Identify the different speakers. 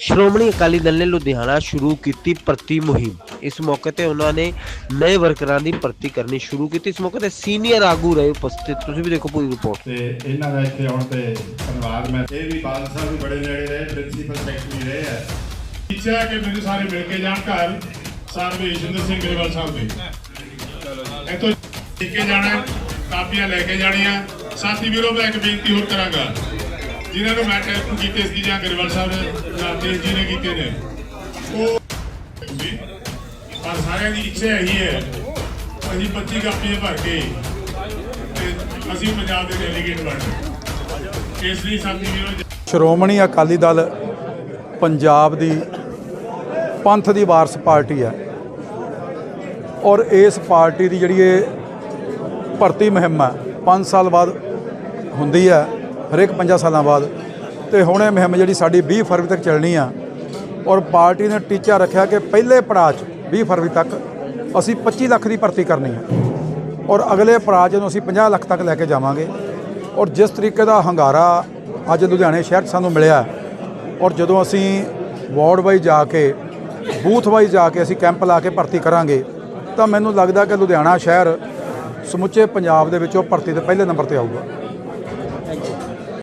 Speaker 1: ਸ਼੍ਰੋਮਣੀ ਅਕਾਲੀ ਦਲ ਨੇ ਲੁਧਿਆਣਾ ਸ਼ੁਰੂ ਕੀਤੀ ਭਰਤੀ ਮੁਹਿੰਮ। ਇਸ ਮੌਕੇ ਤੇ ਉਹਨਾਂ ਨੇ ਨਵੇਂ ਵਰਕਰਾਂ ਦੀ ਭਰਤੀ ਕਰਨੀ ਸ਼ੁਰੂ ਕੀਤੀ। ਇਸ ਮੌਕੇ ਤੇ ਸੀਨੀਅਰ ਆਗੂ ਰਹੇ ਉਪਸਥਿਤ। ਤੁਸੀਂ ਵੀ ਦੇਖੋ ਪੂਰੀ ਰਿਪੋਰਟ।
Speaker 2: ਤੇ ਇਹਨਾਂ ਦਾ ਇੱਥੇ ਆਉਣ ਤੇ ਧੰਨਵਾਦ। ਮੈਂ ਇਹ ਵੀ ਬਾਦਲ ਸਾਹਿਬ ਵੀ ਬੜੇ ਨੇੜੇ ਰਹੇ ਪ੍ਰਿੰਸੀਪਲ ਸੈਕਟਰੀ ਰਹੇ ਆ।
Speaker 3: ਇੱਛਾ ਹੈ ਕਿ ਮੈਨੂੰ ਸਾਰੇ ਮਿਲ ਕੇ ਜਾਣ ਘਰ ਸਰ ਵਿਸ਼ੇਂਦਰ ਸਿੰਘ ਗਰੇਵਾਲ ਸਾਹਿਬ ਦੇ। ਇੱਥੋਂ ਲੈ ਕੇ ਜਾਣਾ ਹੈ, ਕਾਪੀਆਂ ਲੈ ਕੇ ਜਾਣੀਆਂ। ਸਾਥੀ ਵੀਰੋ ਮੈਂ ਇੱਕ ਬੇਨਤੀ ਹੋਰ ਕਰਾਂਗਾ। ਜਿਨ੍ਹਾਂ ਨੂੰ ਮੈਂ ਟੈਸਟ ਕੀਤੇ ਸੀ ਜਾਂ ਗਰੇਵਾਲ ਸਾਹਿਬ ਨੇ ਜਾਂ ਜੀ ਨੇ ਕੀਤੇ ਨੇ, ਉਹ ਪਰ ਸਾਰਿਆਂ ਦੀ ਇੱਛਾ ਇਹੀ ਹੈ, ਅਸੀਂ 25 ਕਾਪੀਆਂ ਭਰ ਕੇ ਤੇ ਅਸੀਂ ਪੰਜਾਬ ਦੇ ਡੈਲੀਗੇਟ ਬਣਨਾ ਇਸ ਲਈ ਸਾਥੀ ਵੀਰੋ
Speaker 4: ਸ਼੍ਰੋਮਣੀ ਅਕਾਲੀ ਦਲ ਪੰਜਾਬ ਦੀ ਪੰਥ ਦੀ ਵਾਰਸ ਪਾਰਟੀ ਹੈ। ਔਰ ਇਸ ਪਾਰਟੀ ਦੀ ਜਿਹੜੀ ਇਹ ਭਰਤੀ ਮੁਹਿੰਮ ਹੈ 5 ਸਾਲ ਬਾਅਦ ਹੁੰਦੀ ਹੈ। ਹਰੇਕ 5 ਸਾਲਾਂ ਬਾਅਦ। ਤੇ ਹੁਣ ਇਹ ਮੁਹਿੰਮ ਜਿਹੜੀ ਸਾਡੀ 20 ਫਰਵਰੀ ਤੱਕ ਚੱਲਣੀ ਆ, ਔਰ ਪਾਰਟੀ ਨੇ ਟੀਚਾ ਰੱਖਿਆ ਕਿ ਪਹਿਲੇ ਪੜਾਅ 'ਚ 20 ਫਰਵਰੀ ਤੱਕ ਅਸੀਂ 25 ਲੱਖ ਦੀ ਭਰਤੀ ਕਰਨੀ ਹੈ ਔਰ ਅਗਲੇ ਪੜਾਅ 'ਚ ਨੂੰ ਅਸੀਂ 50 ਲੱਖ ਤੱਕ ਲੈ ਕੇ ਜਾਵਾਂਗੇ। ਔਰ ਜਿਸ ਤਰੀਕੇ ਦਾ ਹੰਗਾਰਾ ਅੱਜ ਲੁਧਿਆਣੇ ਸ਼ਹਿਰ 'ਚ ਸਾਨੂੰ ਮਿਲਿਆ, ਔਰ ਜਦੋਂ ਅਸੀਂ ਵਾਰਡ ਵਾਈਜ਼ ਜਾ ਕੇ, ਬੂਥ ਵਾਈਜ਼ ਜਾ ਕੇ ਅਸੀਂ ਕੈਂਪ ਲਾ ਕੇ ਭਰਤੀ ਕਰਾਂਗੇ, ਤਾਂ ਮੈਨੂੰ ਲੱਗਦਾ ਕਿ ਲੁਧਿਆਣਾ ਸ਼ਹਿਰ ਸਮੁੱਚੇ ਪੰਜਾਬ ਦੇ ਵਿੱਚੋਂ ਭਰਤੀ ਦੇ ਪਹਿਲੇ ਨੰਬਰ ਤੇ ਆਊਗਾ।